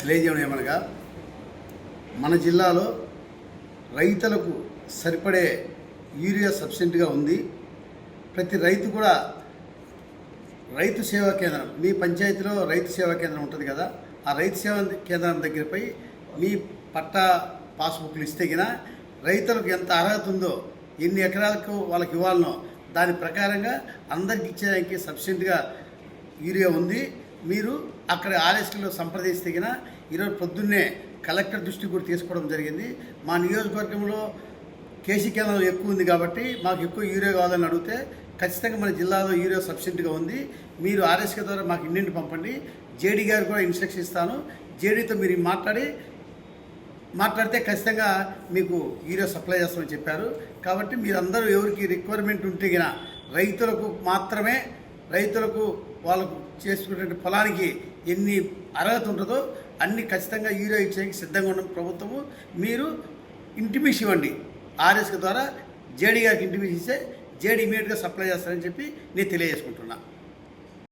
తెలియజేయడం ఏమనగా మన జిల్లాలో రైతులకు సరిపడే యూరియా సబ్సిడీగా ఉంది. ప్రతి రైతు కూడా రైతు సేవా కేంద్రం మీ పంచాయతీలో రైతు సేవా కేంద్రం ఉంటుంది కదా ఆ రైతు సేవా కేంద్రం దగ్గరపై మీ పట్టా పాస్బుక్లు ఇస్తే గిన రైతులకు ఎంత అర్హత ఉందో ఎన్ని ఎకరాలకు వాళ్ళకి ఇవ్వాలనో దాని ప్రకారంగా అందరికి ఇచ్చేదానికి సబ్సిడీగా యూరియా ఉంది. మీరు అక్కడ ఆర్ఎస్టీలో సంప్రదిస్తే గిన ఈరోజు పొద్దున్నే కలెక్టర్ దృష్టికి కూడా తీసుకోవడం జరిగింది. మా నియోజకవర్గంలో కేసీ కేంద్రం ఎక్కువ ఉంది కాబట్టి మాకు ఎక్కువ యూరియా కావాలని అడిగితే ఖచ్చితంగా మన జిల్లాలో యూరియా సబ్సిడీగా ఉంది. మీరు ఆర్ఎస్కే ద్వారా మాకు ఇంటింటి పంపండి. జేడీ గారు కూడా ఇన్స్ట్రక్షన్ ఇస్తాను. జేడీతో మీరు మాట్లాడి మాట్లాడితే ఖచ్చితంగా మీకు యూరియా సప్లై చేస్తామని చెప్పారు. కాబట్టి మీరందరూ ఎవరికి రిక్వైర్మెంట్ ఉంటే గిన రైతులకు మాత్రమే రైతులకు వాళ్ళకు చేసుకునే పొలానికి ఎన్ని అర్హత ఉంటుందో అన్ని ఖచ్చితంగా యూరియా ఇచ్చేకి సిద్ధంగా ఉన్న ప్రభుత్వము. మీరు ఇంటిమేషన్ ఇవ్వండి. ఆర్ఎస్కి ద్వారా జేడీ గారికి ఇంటిమేషన్ ఇస్తే జేడీ ఇమీడియట్గా సప్లై చేస్తారని చెప్పి నేను తెలియజేసుకుంటున్నాను